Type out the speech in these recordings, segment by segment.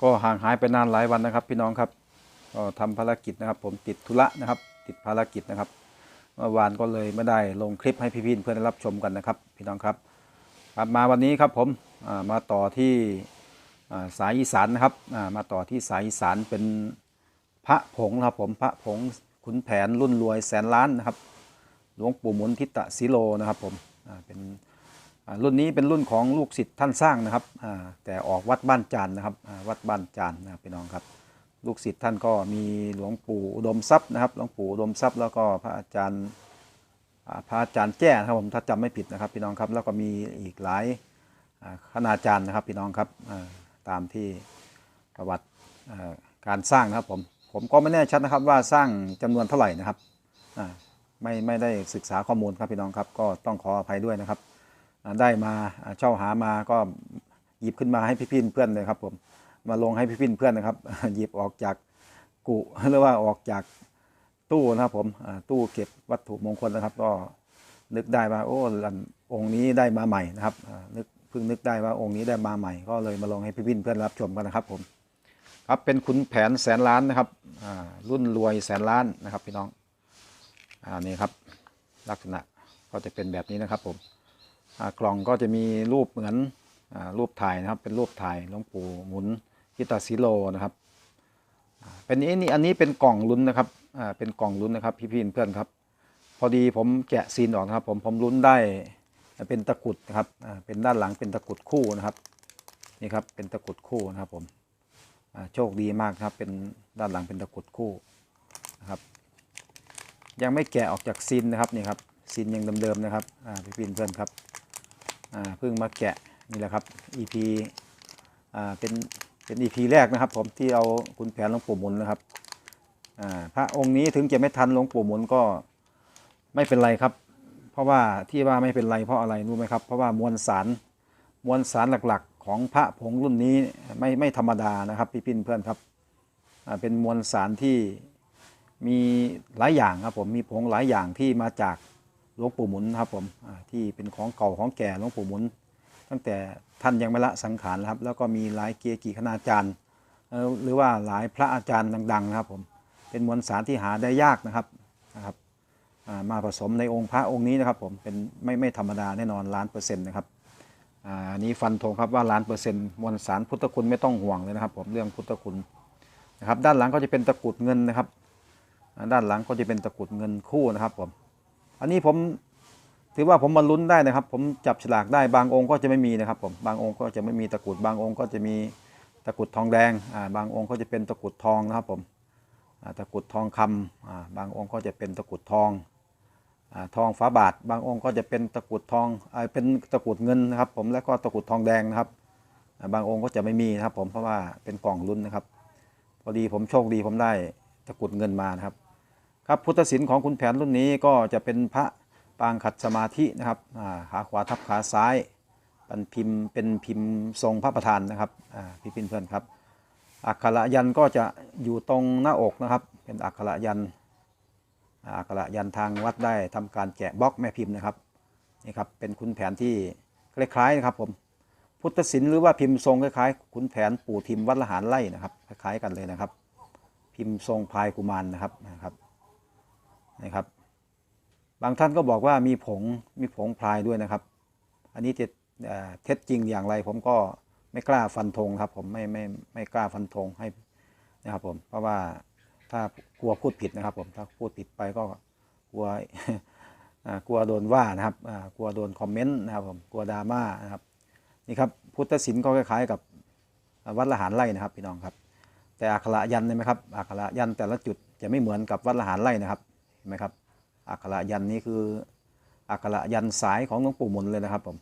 ก็ห่างหายไปนานหลายวันนะครับ พี่น้องครับก็ทำภารกิจนะครับ ผมติดธุระนะครับ ติดภารกิจนะครับเมื่อวานก็เลยไม่ได้ลงคลิปให้พี่ๆเพื่อนได้รับชมกันนะครับ พี่น้องครับครับมาวันนี้ครับผมมาต่อที่สายอีสานนะครับมาต่อที่สายอีสานเป็นพระผงนะครับผมพระผงขุนแผนรุ่นรวยแสนล้านนะครับ หลวงปู่มุนทิตะศิโลนะครับผมเป็น รุ่นนี้เป็นรุ่นของลูกศิษย์ท่านสร้างนะครับแต่ออกวัดบ้านจานนะครับวัดบ้านจานนะพี่น้องครับ ลูกศิษย์ท่านก็มีหลวงปู่อุดมทรัพย์นะครับหลวงปู่อุดมทรัพย์แล้วก็พระอาจารย์พระอาจารย์แจ้นะครับผมถ้าจำไม่ผิดนะครับ พี่น้องครับแล้วก็มีอีกหลายคณาจารย์นะครับพี่น้องครับตามที่ประวัติการสร้างนะครับผมผมก็ไม่แน่ชัดนะครับว่าสร้างจำนวนเท่าไหร่นะครับไม่ไม่ได้ศึกษาข้อมูลครับพี่น้องครับก็ต้องขออภัยด้วยนะครับ ได้มาเช่าหามาก็หยิบขึ้นมาให้พี่ๆเพื่อนเลยครับผมมาลงให้พี่ๆเพื่อนนะครับ หยิบออกจากกุหรือว่าออกจากตู้นะครับผมตู้เก็บวัตถุมงคลนะครับ ก็นึกได้ว่าโอ้อันองค์นี้ได้มาใหม่นะครับนึกเพิ่งนึกได้ว่าองค์นี้ได้มาใหม่ ก็เลยมาลงให้พี่ๆเพื่อนรับชมกันนะครับผมครับเป็นขุนแผนแสนล้านนะครับรุ่นรวยแสนล้านนะครับพี่น้องอ่านี่ครับลักษณะก็จะเป็นแบบนี้นะครับผม กล่องก็จะมีรูปเหมือนอรูปถ่ายนะครับ เป็นรูปถ่ายหลวงปู่หมุนพิตาซิโลนะครับเป็นนี้นี่อันนี้เป็นกล่องลุ้นนะครับเป็นกล่องลุ้นนะครับพี่ๆเพื่อนครับ พอดีผมแกะซีนออกนะครับ ผมผมลุ้นได้เป็นตะกรุดนะครับเป็นด้านหลังเป็นตะกรุดคู่นะครับนี่ครับเป็นตะกรุดคู่นะครับผมโชคดีมากครับเป็นด้านหลังเป็นตะกรุดคู่นะครับ ยังไม่แกะออกจากซินนะครับนี่ครับซินยังเดิมๆนะครับพี่พินเพื่อนครับ เพิ่งมาแกะนี่แหละครับ EP อ่าเป็นเป็น EP แรกนะครับ ผมที่เอาคุณแผนหลวงปู่หมุนนะครับอ่าพระองค์นี้ถึงจะไม่ทันหลวงปู่หมุนก็ไม่เป็นไรครับ เพราะว่าที่ว่าไม่เป็นไรเพราะอะไรรู้ไหมครับ เพราะว่ามวลสารมวลสารหลักๆ ของพระผงรุ่นนี้ไม่ไม่ธรรมดานะครับพี่พินเพื่อนครับเป็นมวลสารที่มีหลายอย่างครับผมมีผงหลายอย่างที่มาจาก หลวงปู่หมุนครับผมที่เป็นของเก่าของแก่หลวงปู่หมุน ตั้งแต่ท่านยังไม่ละสังขารครับ แล้วก็มีหลายเกียรกิคณาจารย์ หรือว่าหลายพระอาจารย์ดังๆนะครับผมเป็นมวลสารที่หาได้ยากนะครับนะครับมาผสมในองค์พระองค์นี้นะครับผมเป็นไม่ไม่ธรรมดาแน่นอนล้านเปอร์เซ็นต์นะครับอันนี้ฟันธงครับว่าล้านเปอร์เซ็นต์มวลสารพุทธคุณไม่ต้องห่วงเลยนะครับ ผมเรื่องพุทธคุณนะครับด้านหลังก็จะเป็นตะกุดเงินนะครับ ด้านหลังก็จะเป็นตะกุดเงินคู่นะครับผม อันนี้ผมถือว่าผมมาลุ้นได้นะครับ ผมจับฉลากได้บางองค์ก็จะไม่มีนะครับผมบางองค์ก็จะไม่มีตะกรุดบางองค์ก็จะมีตะกรุดทองแดงอ่าบางองค์ก็จะเป็นตะกรุดทองนะครับผมอ่าตะกรุดทองคำอ่าบางองค์ก็จะเป็นตะกรุดทองอ่าทองฝาบาท บางองค์ก็จะเป็นตะกรุดทองอ่าเป็นตะกรุดเงินนะครับ ผมแล้วก็ตะกรุดทองแดงนะครับอ่าบางองค์ก็จะไม่มีนะครับ ผมเพราะว่าเป็นกล่องลุ้นนะครับ พอดีผมโชคดีผมได้ตะกรุดเงินมานะครับ ครับพุทธศิลป์ของคุณแผนรุ่นนี้ก็จะเป็นพระปางขัดสมาธินะครับขาขวาทับขาซ้ายเป็นพิมพ์เป็นพิมพ์ทรงพระประธานนะครับพี่พินเพื่อนครับ อักขระยันก็จะอยู่ตรงหน้าอกนะครับ เป็นอักขระยันอักขระยันทางวัดได้ทำการแกะบล็อกแม่พิมพ์นะครับนี่ครับเป็นคุณแผนที่คล้ายๆนะครับผมพุทธศิลป์หรือว่าพิมพ์ทรงคล้ายๆคุณแผนปู่ทิมวัดละหารไล่นะครับคล้ายๆกันเลยนะครับ พิมพ์ทรงพายกุมารนะครับนะครับ นะครับ บางท่านก็บอกว่ามีผงมีผงพลายด้วยนะครับ อันนี้จะเท็จจริงอย่างไร ผมก็ไม่กล้าฟันธงครับผมไม่ไม่ไม่กล้าฟันธงให้นะครับผมเพราะว่าถ้ากลัวพูดผิดนะครับ ผมถ้าพูดผิดไปก็กลัวกลัวโดนว่านะครับกลัวโดนคอมเมนต์นะครับผมกลัวดราม่านะครับนี่ครับพุทธศิลป์ก็คล้ายๆกับวัดละหารไร่นะครับพี่น้องครับ แต่อักขระยันต์เห็นไหมครับอักขระยันแต่ละจุดจะไม่เหมือนกับวัดละหารไร่นะครับ เห็นไหมครับอักขระยันนี้คืออักขระยันสายของหลวงปู่หมุนเลยนะครับผม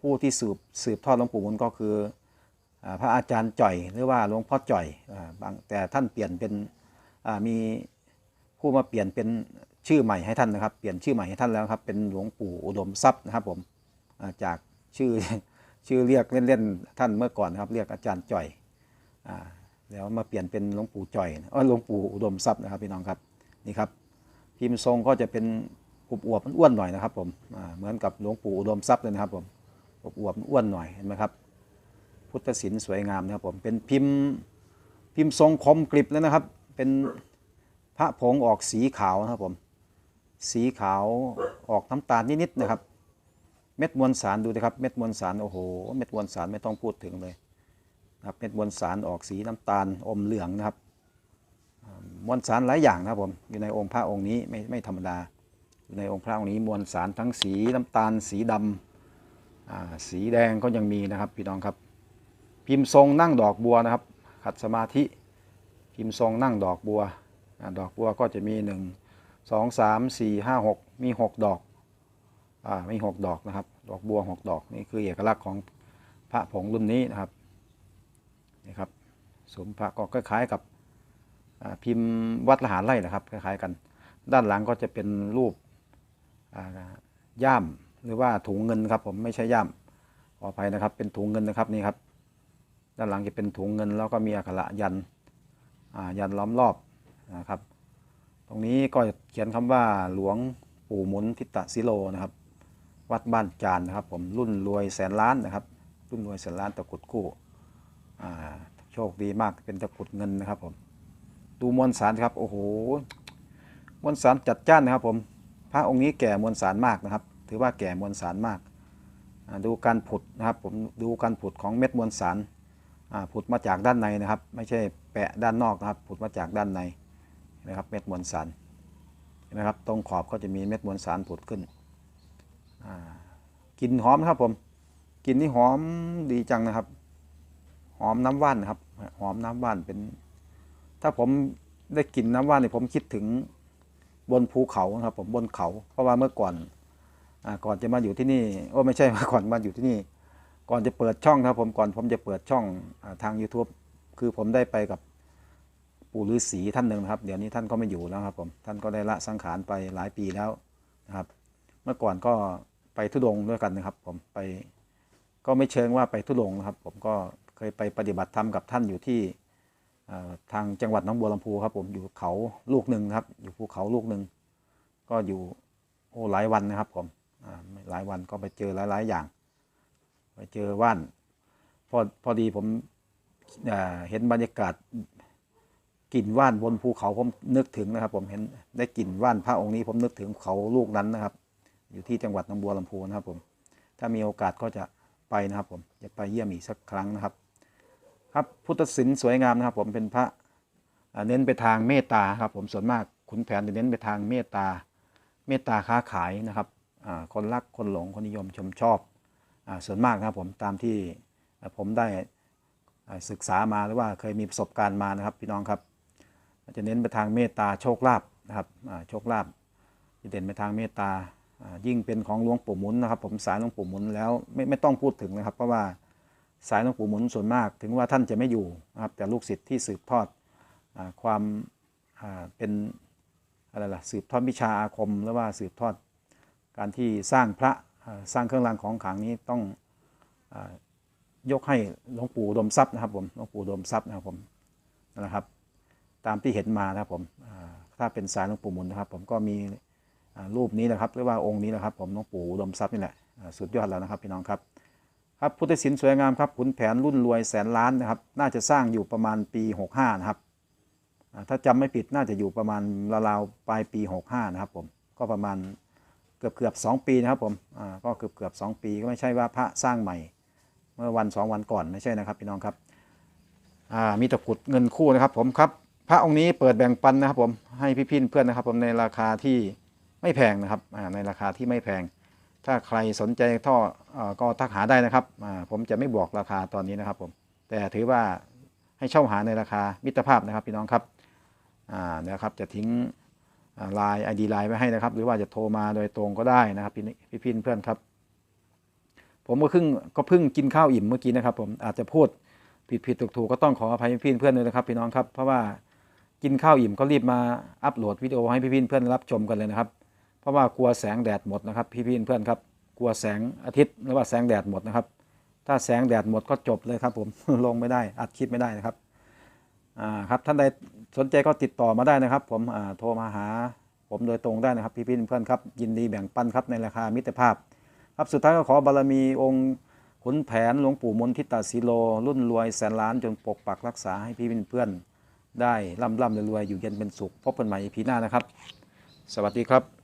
ผู้ที่สืบสืบทอดหลวงปู่หมุนก็คืออพระอาจารย์จ่อยหรือว่าหลวงพ่อจ่อยอ่าบางแต่ท่านเปลี่ยนเป็นมีผู้มาเปลี่ยนเป็นชื่อใหม่ให้ท่านนะครับ เปลี่ยนชื่อใหม่ให้ท่านแล้วครับ เป็นหลวงปู่อุดมทรัพย์นะครับผมจากชื่อชื่อเรียกเล่นๆท่านเมื่อก่อนนะครับ เรียกอาจารย์จ่อยอแล้วมาเปลี่ยนเป็นหลวงปู่จ่อยเออหลวงปู่อุดมทรัพย์นะครับพี่น้องครับ นี่ครับพิมพ์ทรงก็จะเป็นอวบๆอ้วนๆหน่อยนะครับผมเหมือนกับหลวงปู่อุดมทรัพย์เลยนะครับผมอวบๆอ้วนหน่อยเห็นไหมครับ พุทธศิลป์สวยงามนะครับผมเป็นพิมพ์พิมพ์ทรงคมกริบเลยนะครับ เป็นพระผงออกสีขาวนะครับผมสีขาวออกน้ำตาลนิดๆนะครับ เม็ดมวลสารดูนะครับ เม็ดมวลสารโอ้โหเม็ดมวลสารไม่ต้องพูดถึงเลยนะครับเม็ดมวลสารออกสีน้ำตาลอมเหลืองนะครับ มวลสารหลายอย่างนะครับผมอยู่ในองค์พระองค์นี้ไม่ไม่ธรรมดาอยู่ในองค์พระองค์นี้มวลสารทั้งสีน้ำตาล สีดำอ่าสีแดงก็ยังมีนะครับพี่น้องครับ พิมพ์ทรงนั่งดอกบัวนะครับขัดสมาธิพิมพ์ทรงนั่งดอกบัวอดอกบัวก็จะมีหนึ่งสองสามสี่ห้าหกมีหกดอกอ่ามีหกดอกนะครับ ดอกบัวหกดอกนี่คือเอกลักษณ์ของพระผงรุ่นนี้นะครับนี่ครับสมพระก็คล้ายกับ พิมพ์วัดละหารไร่นะครับคล้ายๆกัน ด้านหลังก็จะเป็นรูปย่ามหรือว่าถุงเงินครับผมไม่ใช่ย่ามขออภัยนะครับ เป็นถุงเงินนะครับนี่ครับ ด้านหลังจะเป็นถุงเงิน แล้วก็มีอักขระยันยันล้อมรอบนะครับ ตรงนี้ก็เขียนคำว่าหลวงปู่หมุนทิตสิโลนะครับ วัดบ้านจานนะครับ ผมรุ่นรวยแสนล้านนะครับ รุ่นรวยแสนล้านตะกุดคู่อ่าโชคดีมากเป็นตะกุดเงินนะครับผม ดูมวลสารครับโอ้โหมวลสารจัดจ้านนะครับผมพระองค์นี้แก่มวลสารมากนะครับ ถือว่าแก่มวลสารมาก ดูการผุดนะครับผมดูการผุดของเม็ดมวลสารผุดมาจากด้านในนะครับ ไม่ใช่แปะด้านนอกนะครับ ผุดมาจากด้านในนะครับเม็ดมวลสารนะครับตรงขอบก็จะมีเม็ดมวลสารผุดขึ้นกลิ่นหอมครับผมกลิ่นนี่หอมดีจังนะครับ หอมน้ำว่านนะครับ หอมน้ำว่านเป็น ถ้าผมได้กลิ่นน้ำว่านเนี่ยผมคิดถึงบนภูเขาครับ ผมบนเขา เพราะว่าเมื่อก่อนอก่อนจะมาอยู่ที่นี่โอ้ไม่ใช่มาก่อนมาอยู่ที่นี่ ก่อนจะเปิดช่องครับ ผมก่อนผมจะเปิดช่องอทาง YouTube คือผมได้ไปกับปู่ฤาษีท่านหนึ่งนะครับ เดี๋ยวนี้ท่านก็ไม่อยู่แล้วครับ ผมท่านก็ได้ละสังขารไปหลายปีแล้วนะครับ เมื่อก่อนก็ไปทุดงด้วยกันนะครับ ผมไปก็ไม่เชิงว่าไปทุดงนะครับ ผมก็เคยไปปฏิบัติธรรมกับท่านอยู่ที่ ทางจังหวัดน้องบัวลำพูครับ ผมอยู่เขาลูกหนึ่งครับ อยู่ภูเขาลูกหนึ่งก็อยู่โอ้หลายวันนะครับ ผมหลายวันก็ไปเจอหลายๆอย่าง ไปเจอว่านพอพอดีผมเห็นบรรยากาศกลิ่นว่านบนภูเขาผมนึกถึงนะครับ ผมเห็นได้กลิ่นว่านพระองค์นี้ ผมนึกถึงเขาลูกนั้นนะครับ อยู่ที่จังหวัดหนองบัวลำพูนะครับ ผม ถ้ามีโอกาสก็จะไปนะครับ ผมจะไปเยี่ยมอีกสักครั้งนะครับ ครับพุทธศิลป์สวยงามนะครับ ผมเป็นพระเน้นไปทางเมตตาครับ ผมส่วนมากขุนแผนจะเน้นไปทางเมตตา เมตตาค้าขายนะครับคนรักคนหลงคนนิยมชมชอบอส่วนมากนะครับผมตามที่ผมได้ศึกษามาหรือว่าเคยมีประสบการณ์มานะครับ พี่น้องครับ จะเน้นไปทางเมตตาโชคลาภนะครับโชคลาภจะเด่นไปทางเมตตายิ่งเป็นของหลวงปู่หมุนนะครับ ผมสายหลวงปู่หมุนแล้วไม่ไม่ต้องพูดถึงนะครับ เพราะว่า สายหลวงปู่หมุนส่วนมาก ถึงว่าท่านจะไม่อยู่นะครับแต่ลูกศิษย์ที่สืบทอดอความเป็นอะไรล่ะสืบทอดวิชาอาคมหรือว่าสืบทอดการที่สร้างพระสร้างเครื่องรางของขลังนี้ต้องอยกให้หลวงปู่ดมทรัพย์นะครับผมหลวงปู่ดมทรัพย์นะครับผมนั่นแหละครับ ตามที่เห็นมานะครับผมถ้าเป็นสายหลวงปู่หมุนนะครับ ผมก็มีรูปนี้นะครับหรือว่าองค์นี้นะครับ ผมหลวงปู่ดมทรัพย์นี่แหละสุดยอดแล้วนะครับพี่น้องครับ ครับพุทธศิลป์สวยงามครับขุนแผนรุ่นรวยแสนล้านนะครับ น่าจะสร้างอยู่ประมาณปี 65 นะครับ ถ้าจำไม่ผิดน่าจะอยู่ประมาณราวๆปลายปี 65 นะครับผมก็ประมาณเกือบเกือบๆสองปีนะครับผมอ่าก็เกือบเกือบๆสองปีก็ไม่ใช่ว่าพระสร้างใหม่ เมื่อวันสองวันก่อนไม่ใช่นะครับพี่น้องครับอ่ามีตะกุดเงินคู่นะครับผมครับพระองค์นี้เปิดแบ่งปันนะครับผมให้พี่พินเพื่อนนะครับผมในราคาที่ไม่แพงนะครับอ่าในราคาที่ไม่แพง ถ้าใครสนใจท่อก็ทักหาได้นะครับ ผมจะไม่บอกราคาตอนนี้นะครับผม แต่ถือว่าให้เช่าหาในราคามิตรภาพนะครับพี่น้องครับนะครับจะทิ้งไลน์ไอดีไลน์ไว้ให้นะครับ หรือว่าจะโทรมาโดยตรงก็ได้นะครับพี่พี่เพื่อนครับ ผมก็เพิ่งก็เพิ่งกินข้าวอิ่มเมื่อกี้นะครับ ผมอาจจะพูดผิดผิดถูกถูกก็ต้องขออภัยพี่เพื่อนเลยนะครับ พี่น้องครับ เพราะว่ากินข้าวอิ่มก็รีบมาอัปโหลดวิดีโอให้พี่เพื่อนรับชมกันเลยนะครับ เพราะว่ากลัวแสงแดดหมดนะครับ พี่พี่เพื่อนครับ กลัวแสงอาทิตย์หรือว่าแสงแดดหมดนะครับ ถ้าแสงแดดหมดก็จบเลยครับ ผมลงไม่ได้อัดคลิปไม่ได้นะครับอ่าครับท่านใดสนใจก็ติดต่อมาได้นะครับ ผมอ่าโทรมาหา ผมโดยตรงได้นะครับ พี่พี่เพื่อนครับ ยินดีแบ่งปันครับในราคามิตรภาพ ครับสุดท้ายก็ขอบารมีองค์ขุนแผนหลวงปู่มนทิตาสีโล รุ่นรวยแสนล้านจนปกปักรักษาให้พี่เพื่อนได้ร่ำร่ำรวยอยู่เย็นเป็นสุขพบกันใหม่ EP หน้านะครับ สวัสดีครับ